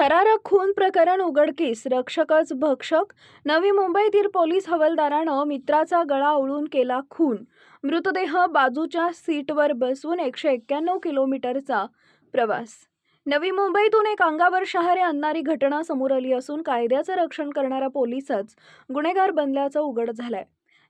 थरारक खून प्रकरण उघडकीस रक्षकच भक्षक. नवी मुंबईतील पोलीस हवालदारानं मित्राचा गळा ओळून केला खून. मृतदेह बाजूच्या सीटवर बसवून एकशे एक्क्याण्णव किलोमीटरचा प्रवास. नवी मुंबईतून एक अंगावर शहारे आणणारी घटना समोर आली असून कायद्याचं रक्षण करणारा पोलीसच गुन्हेगार बनल्याचं उघड झालंय.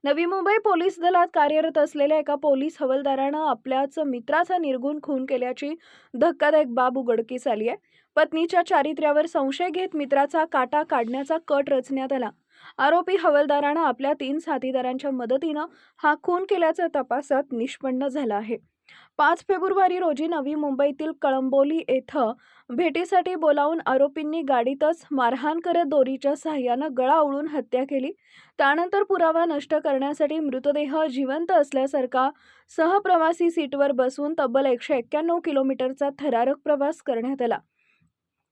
नवी मुंबई पोलीस दलात कार्यरत असलेल्या एका पोलीस हवालदारानं आपल्याच मित्राचा निर्गुण खून केल्याची धक्कादायक बाब उघडकीस आली आहे. पत्नीच्या चारित्र्यावर संशय घेत मित्राचा काटा काढण्याचा कट रचण्यात आला. आरोपी हवालदारानं आपल्या तीन साथीदारांच्या मदतीनं हा खून केल्याचं तपासात निष्पन्न झाला आहे. पाच फेब्रुवारी रोजी नवी मुंबईतील कळंबोली येथं भेटीसाठी बोलावून आरोपींनी गाडीतच मारहाण करत दोरीच्या सहाय्यानं गळा आवळून हत्या केली. त्यानंतर पुरावा नष्ट करण्यासाठी मृतदेह जिवंत असल्यासारखा सहप्रवासी सीटवर बसवून तब्बल एकशे एक्क्याण्णव किलोमीटरचा थरारक प्रवास करण्यात आला.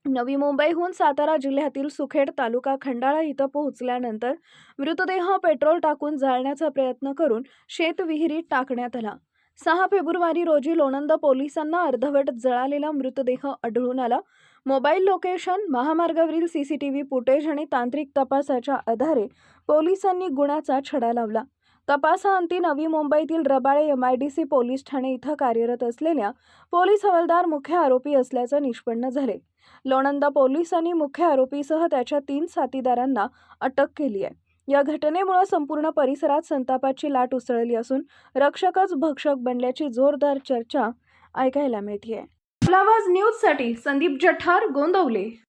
नवी मुंबईहून सातारा जिल्ह्यातील सुखेड तालुका खंडाळा इथं पोहोचल्यानंतर मृतदेह पेट्रोल टाकून जाळण्याचा प्रयत्न करून शेतविहिरीत टाकण्यात आला. सहा फेब्रुवारी रोजी लोणंद पोलिसांना अर्धवट जळालेला मृतदेह आढळून आला. मोबाईल लोकेशन महामार्गावरील सीसीटीव्ही फुटेज आणि तांत्रिक तपासाच्या आधारे पोलिसांनी गुन्ह्याचा छडा लावला. तपासाअंती नवी मुंबईतील Rabale M I D C police Thane इथं कार्यरत असलेल्या पोलीस हवालदार मुख्य आरोपी असल्याचं निष्पन्न झाले. लोणंद पोलिसांनी मुख्य आरोपीसह त्याच्या तीन साथीदारांना अटक केली आहे. या घटनेमुळे संपूर्ण परिसरात संतापाची लाट उसळली असून रक्षकच भक्षक बनल्याची जोरदार चर्चा ऐकायला मिळते न्यूज न्यूजसाठी संदीप जठार गोंदवले.